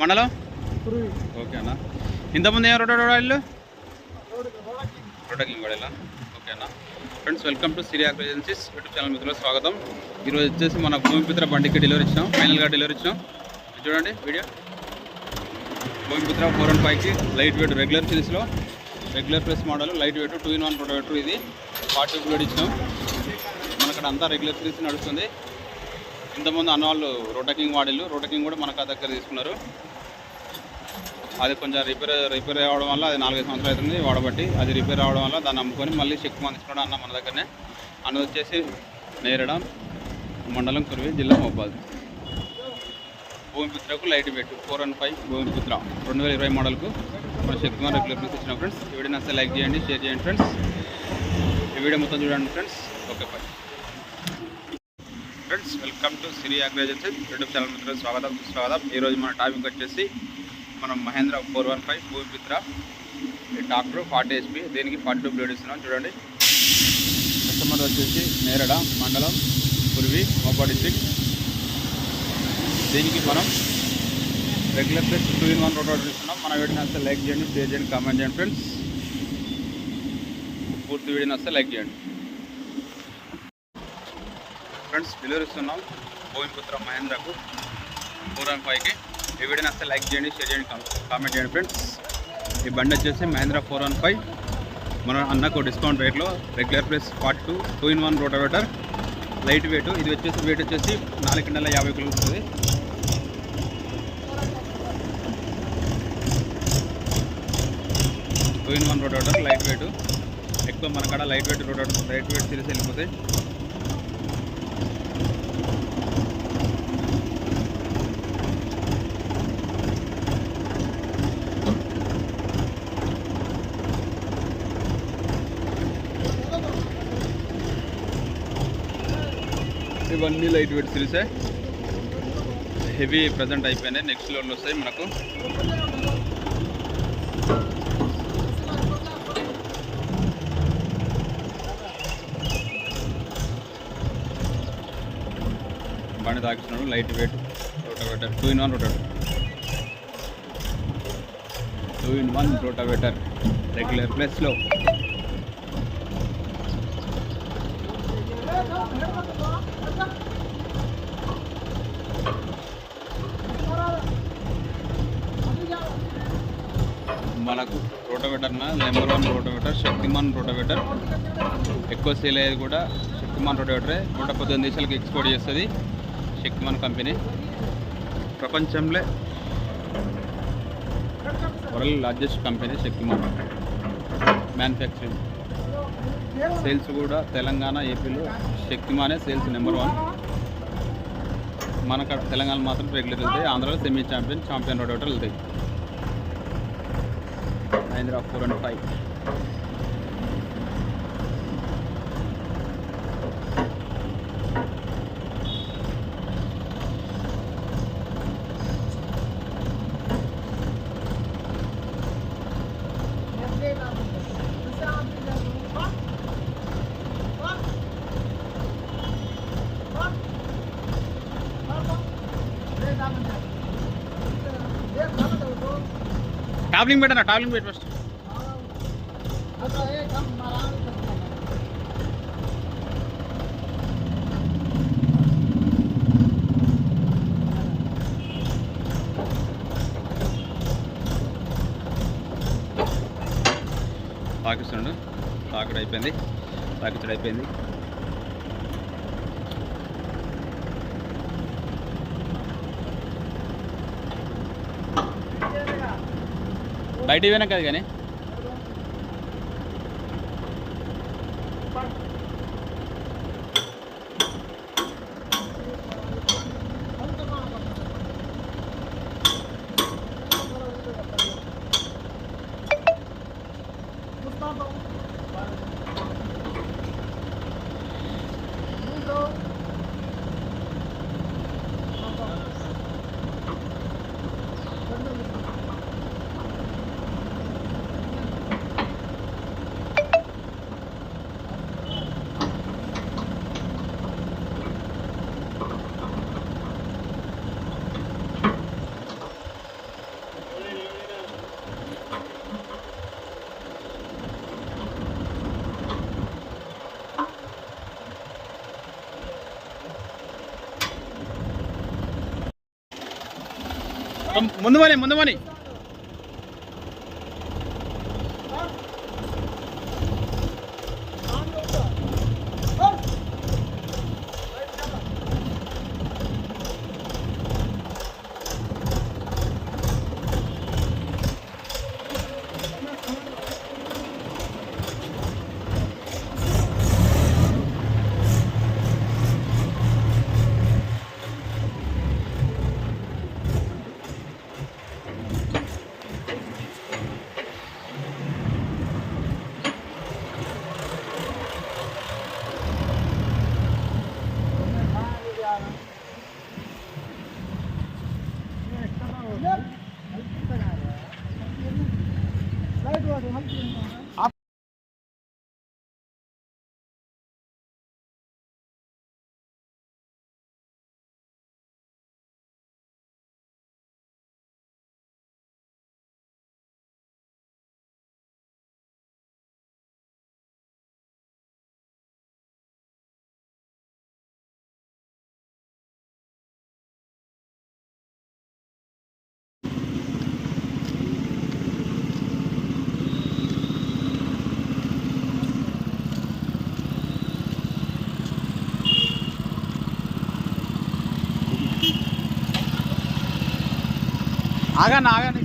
మండలం? ఓకే అన్న. ఇంతమంది ఏం రోడ్ వాళ్ళు రోడ్డు రోడకి ప్రొడక్టింగ్ కూడా ఓకే అన్న. Friends welcome to Syria agencies YouTube channel మిత్రులు స్వాగతం. ఈరోజు వచ్చేసి మన భూమిపుత్ర బండికి డెలివరీ ఇచ్చాం. ఫైనల్గా డెలివరీ ఇచ్చాం. చూడండి వీడియో. భూమిపుత్ర ఫోర్ అండ్ ఫైవ్కి లైట్ వెయిట్ రెగ్యులర్ సిరీస్లో regular press model light weight two in one protector ఇది. ఫార్టీ బ్లేడ్ ఇచ్చాం. మనక్కడ అంతా రెగ్యులర్ సిరీస్ నడుస్తుంది. ఇంతకుముందు అన్నవాళ్ళు రోటకింగ్ వాడిల్లు. రోటకింగ్ కూడా మనకు దగ్గర తీసుకున్నారు. అది కొంచెం రిపేర్ రిపేర్ అవ్వడం వల్ల అది నాలుగైదు సంవత్సరాలు అవుతుంది వాడబట్టి. అది రిపేర్ అవ్వడం వల్ల దాన్ని అమ్ముకొని మళ్ళీ చెక్ మందించుకోవడం అన్న మన దగ్గరనే. అన్నది వచ్చేసి నేరడం మండలం కురివి జిల్లా మోపాల్. భూమిపుత్రకు లైట్ పెట్టు ఫోర్ అండ్ ఫైవ్ భూమిపుత్ర. రెండు వేల ఇరవై మోడల్కు మన శక్తిమాన్ రెగ్యులర్ పీస్ ఇచ్చిన ఫ్రెండ్స్. ఈ వీడియో నచ్చితే లైక్ చేయండి షేర్ చేయండి ఫ్రెండ్స్. ఈ వీడియో మొత్తం చూడండి friends. Okay bye. Friends welcome to Siri అగ్రేజెన్సీ YouTube channel మిత్రులు స్వాగతం స్వాగతం ఈరోజు మన టాపిక్ వచ్చేసి మనం Mahindra four one five Bhoomiputra tractor forty HP దీనికి ఫార్టీ టూ బ్లేడ్ ఇస్తున్నాం చూడండి. కస్టమర్ వచ్చేసి నేరడ మండలం పురివి మోపా డిస్ట్రిక్ట్. దీనికి మనం regular plus two in one road order ఇస్తున్నాం. మన వీడియో వస్తే లైక్ చేయండి షేర్ చేయండి కామెంట్ చేయండి ఫ్రెండ్స్. పూర్తి వీడియో వస్తే లైక్ చేయండి. ఫ్రెండ్స్ డెలివరీ ఇస్తున్నాం భూమిపుత్ర మహేంద్రకు. ఫోర్ అండ్ ఫైవ్కి. ఈ వీడియో వస్తే లైక్ చేయండి షేర్ చేయండి కామెంట్ చేయండి ఫ్రెండ్స్. ఈ బండి వచ్చేసి మహేంద్ర ఫోర్ వన్ ఫైవ్. మన అన్నకు డిస్కౌంట్ రేట్లో regular plus forty two two in one rotavator. Light weight. ఇది వచ్చేసి వెయిట్ వచ్చేసి నాలుగు కిండల యాభై కిలో ఉంటుంది. Two in one rotavator light weight. ఎక్కువ మన కాడ light weight rotavator light weight series వెళ్ళిపోతాయి. ఇవన్నీ లైట్ వెయిట్ సిరీసే హెవీ ప్రజెంట్ అయిపోయినాయి. నెక్స్ట్ లోడ్లు వస్తాయి మనకు. బండి తాకిస్తున్నాడు light weight. Rotavator. Two in one rotavator. Two in one rotavator. Regular ప్లస్లో మనకు rotavator number one rotavator Shaktiman rotavator. ఎక్కువ సేల్ అయ్యేది కూడా శక్తిమాన్ రోటోవేటరే. నూట పద్దెనిమిది దేశాలకు ఎక్స్పోర్ట్ చేస్తుంది శక్తిమాన్ కంపెనీ. ప్రపంచంలో world largest company Shaktiman. Manufacturing sales కూడా తెలంగాణ ఏపీలో శక్తిమానే సేల్స్ నెంబర్ వన్. మన తెలంగాణ మాత్రం రెగ్యులర్ వెళ్తాయి. ఆంధ్రాలో సెమీ ఛాంపియన్ ఛాంపియన్ రోడ్ వెళ్తాయి. Mahindra four and five. టాబ్లింగ్ పెట్టనా టాబ్లింగ్ పెట్టి ఫస్ట్ తాకిస్తుండు తాకుడు అయిపోయింది తాకించడం అయిపోయింది. బయట పోయినా కదా కానీ ముందు మని ముందు మని ఆగన్నా ఆగండి.